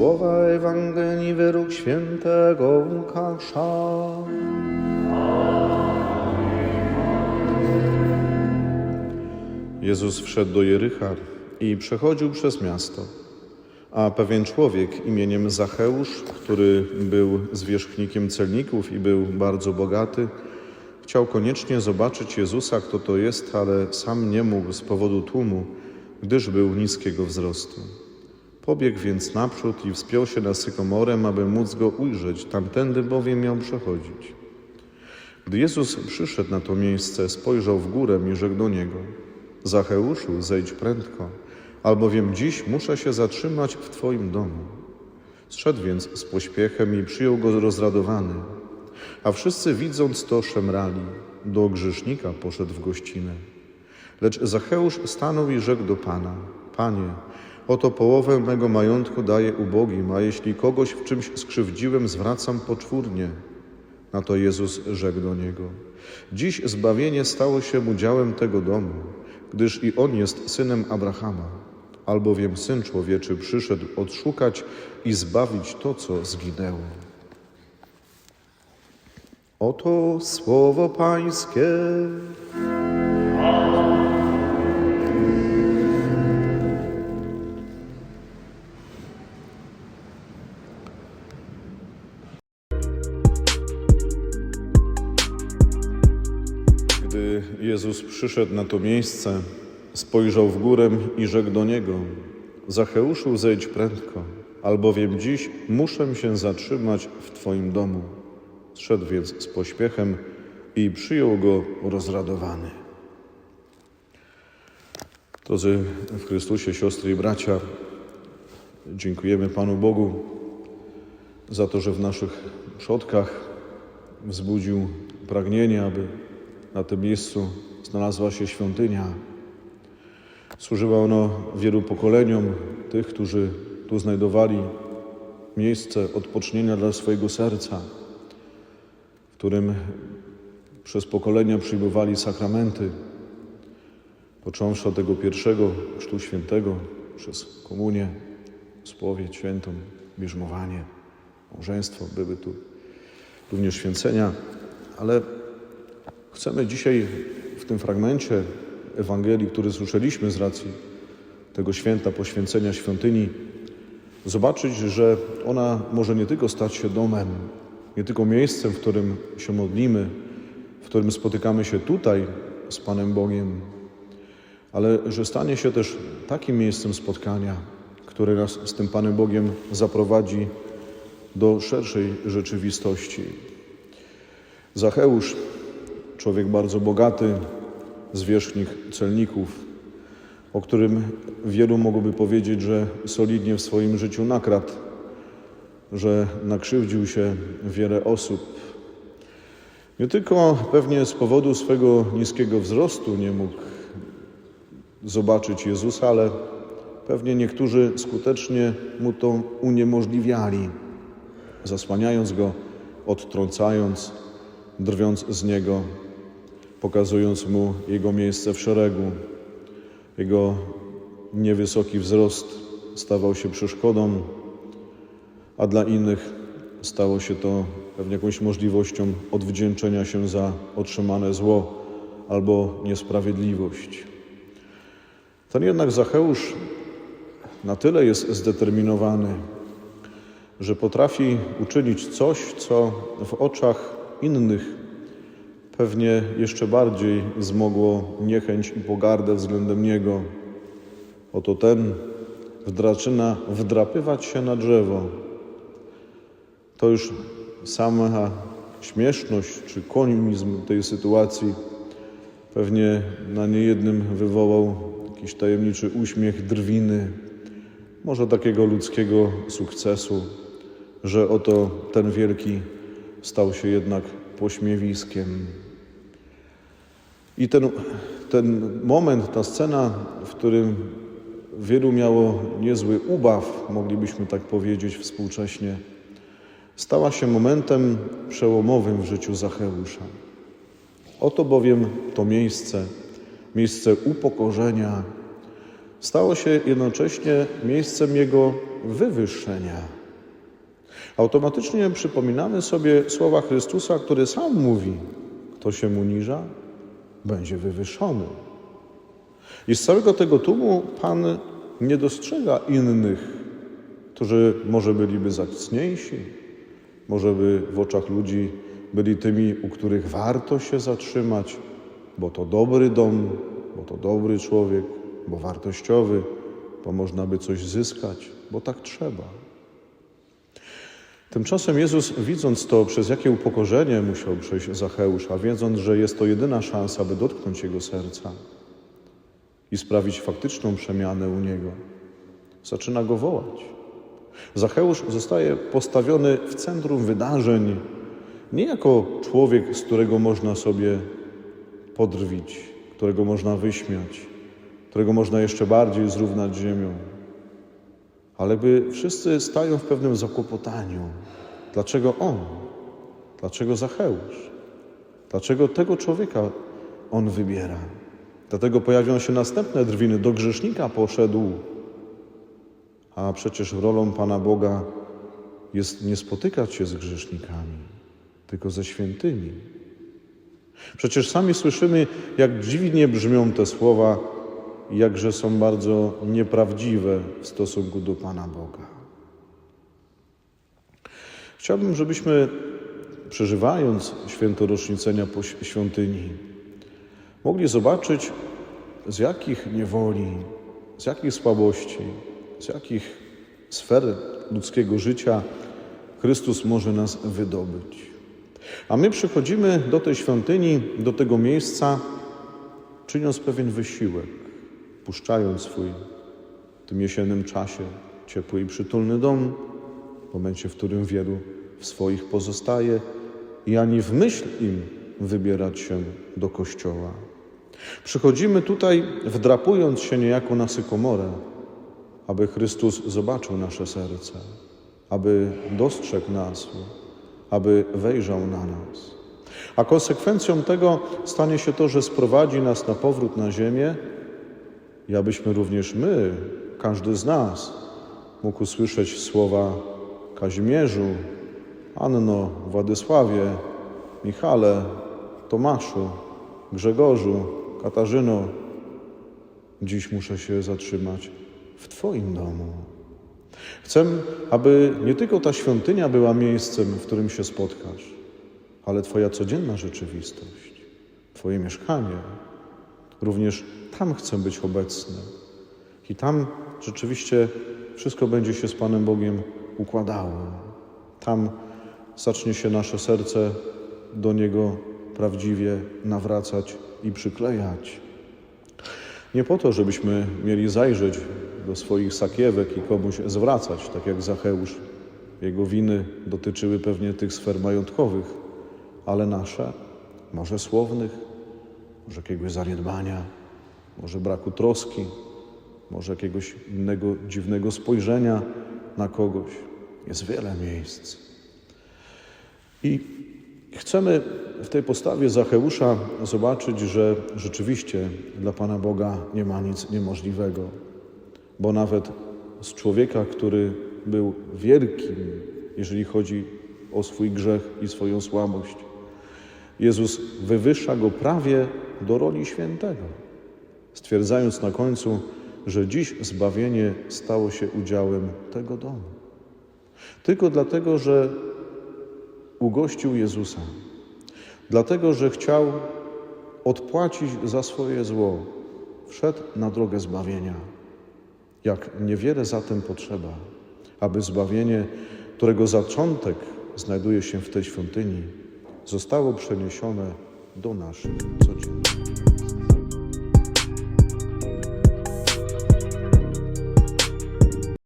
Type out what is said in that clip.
Słowa Ewangelii według świętego Łukasza. Jezus wszedł do Jericha i przechodził przez miasto. A pewien człowiek imieniem Zacheusz, który był zwierzchnikiem celników i był bardzo bogaty, chciał koniecznie zobaczyć Jezusa, kto to jest, ale sam nie mógł z powodu tłumu, gdyż był niskiego wzrostu. Pobiegł więc naprzód i wspiął się na sykomorem, aby móc go ujrzeć, tamtędy bowiem miał przechodzić. Gdy Jezus przyszedł na to miejsce, spojrzał w górę i rzekł do niego: Zacheuszu, zejdź prędko, albowiem dziś muszę się zatrzymać w Twoim domu. Zszedł więc z pośpiechem i przyjął go rozradowany. A wszyscy widząc to szemrali. Do grzesznika poszedł w gościnę. Lecz Zacheusz stanął i rzekł do Pana: Panie, oto połowę mego majątku daję ubogim, a jeśli kogoś w czymś skrzywdziłem, zwracam poczwórnie. Na to Jezus rzekł do niego: Dziś zbawienie stało się udziałem tego domu, gdyż i on jest synem Abrahama. Albowiem syn człowieczy przyszedł odszukać i zbawić to, co zginęło. Oto słowo Pańskie. Gdy Jezus przyszedł na to miejsce, spojrzał w górę i rzekł do niego: Zacheuszu, zejdź prędko, albowiem dziś muszę się zatrzymać w Twoim domu. Zszedł więc z pośpiechem i przyjął go rozradowany. Drodzy w Chrystusie, siostry i bracia, dziękujemy Panu Bogu za to, że w naszych przodkach wzbudził pragnienie, aby na tym miejscu znalazła się świątynia. Służyła ono wielu pokoleniom tych, którzy tu znajdowali miejsce odpocznienia dla swojego serca, w którym przez pokolenia przyjmowali sakramenty, począwszy od tego pierwszego Chrztu Świętego, przez komunię, spowiedź świętą, bierzmowanie, małżeństwo, były tu również święcenia, ale chcemy dzisiaj w tym fragmencie Ewangelii, który słyszeliśmy z racji tego święta poświęcenia świątyni, zobaczyć, że ona może nie tylko stać się domem, nie tylko miejscem, w którym się modlimy, w którym spotykamy się tutaj z Panem Bogiem, ale że stanie się też takim miejscem spotkania, które nas z tym Panem Bogiem zaprowadzi do szerszej rzeczywistości. Zacheusz, człowiek bardzo bogaty, zwierzchnik celników, o którym wielu mogłoby powiedzieć, że solidnie w swoim życiu nakradł, że nakrzywdził się wiele osób. Nie tylko pewnie z powodu swego niskiego wzrostu nie mógł zobaczyć Jezusa, ale pewnie niektórzy skutecznie mu to uniemożliwiali, zasłaniając go, odtrącając, drwiąc z niego, pokazując mu jego miejsce w szeregu. Jego niewysoki wzrost stawał się przeszkodą, a dla innych stało się to pewnie jakąś możliwością odwdzięczenia się za otrzymane zło albo niesprawiedliwość. Ten jednak Zacheusz na tyle jest zdeterminowany, że potrafi uczynić coś, co w oczach innych pewnie jeszcze bardziej zmogło niechęć i pogardę względem niego. Oto ten zaczyna wdrapywać się na drzewo. To już sama śmieszność czy konizm tej sytuacji pewnie na niejednym wywołał jakiś tajemniczy uśmiech drwiny, może takiego ludzkiego sukcesu, że oto ten wielki stał się jednak pośmiewiskiem. I ten, ten moment, ta scena, w którym wielu miało niezły ubaw, moglibyśmy tak powiedzieć współcześnie, stała się momentem przełomowym w życiu Zacheusza. Oto bowiem to miejsce, miejsce upokorzenia, stało się jednocześnie miejscem Jego wywyższenia. Automatycznie przypominamy sobie słowa Chrystusa, który sam mówi: Kto się uniża, będzie wywyższony. I z całego tego tłumu Pan nie dostrzega innych, którzy może byliby zacniejsi, może by w oczach ludzi byli tymi, u których warto się zatrzymać, bo to dobry dom, bo to dobry człowiek, bo wartościowy, bo można by coś zyskać, bo tak trzeba. Tymczasem Jezus, widząc to, przez jakie upokorzenie musiał przejść Zacheusz, a wiedząc, że jest to jedyna szansa, by dotknąć jego serca i sprawić faktyczną przemianę u niego, zaczyna go wołać. Zacheusz zostaje postawiony w centrum wydarzeń, nie jako człowiek, z którego można sobie podrwić, którego można wyśmiać, którego można jeszcze bardziej zrównać ziemią, ale by wszyscy stają w pewnym zakłopotaniu. Dlaczego on? Dlaczego Zacheusz? Dlaczego tego człowieka on wybiera? Dlatego pojawią się następne drwiny. Do grzesznika poszedł, a przecież rolą Pana Boga jest nie spotykać się z grzesznikami, tylko ze świętymi. Przecież sami słyszymy, jak dziwnie brzmią te słowa, jakże są bardzo nieprawdziwe w stosunku do Pana Boga. Chciałbym, żebyśmy przeżywając święto rocznicenia świątyni, mogli zobaczyć, z jakich niewoli, z jakich słabości, z jakich sfer ludzkiego życia Chrystus może nas wydobyć. A my przychodzimy do tej świątyni, do tego miejsca, czyniąc pewien wysiłek, puszczając swój w tym jesiennym czasie ciepły i przytulny dom, w momencie, w którym wielu w swoich pozostaje i ani w myśl im wybierać się do kościoła. Przychodzimy tutaj, wdrapując się niejako na sykomorę, aby Chrystus zobaczył nasze serce, aby dostrzegł nas, aby wejrzał na nas. A konsekwencją tego stanie się to, że sprowadzi nas na powrót na ziemię i abyśmy również my, każdy z nas, mógł usłyszeć słowa Kazimierzu, Anno, Władysławie, Michale, Tomaszu, Grzegorzu, Katarzyno, dziś muszę się zatrzymać w Twoim domu. Chcę, aby nie tylko ta świątynia była miejscem, w którym się spotkasz, ale Twoja codzienna rzeczywistość, Twoje mieszkanie. Również tam chcę być obecny. I tam rzeczywiście wszystko będzie się z Panem Bogiem układało. Tam zacznie się nasze serce do Niego prawdziwie nawracać i przyklejać. Nie po to, żebyśmy mieli zajrzeć do swoich sakiewek i komuś zwracać, tak jak Zacheusz. Jego winy dotyczyły pewnie tych sfer majątkowych, ale nasze, może słownych, może jakiegoś zaniedbania, może braku troski, może jakiegoś innego dziwnego spojrzenia na kogoś. Jest wiele miejsc. I chcemy w tej postawie Zacheusza zobaczyć, że rzeczywiście dla Pana Boga nie ma nic niemożliwego, bo nawet z człowieka, który był wielkim, jeżeli chodzi o swój grzech i swoją słabość, Jezus wywyższa go prawie do roli świętego, stwierdzając na końcu, że dziś zbawienie stało się udziałem tego domu. Tylko dlatego, że ugościł Jezusa, dlatego, że chciał odpłacić za swoje zło, wszedł na drogę zbawienia. Jak niewiele zatem potrzeba, aby zbawienie, którego zaczątek znajduje się w tej świątyni, zostało przeniesione do naszych codziennych.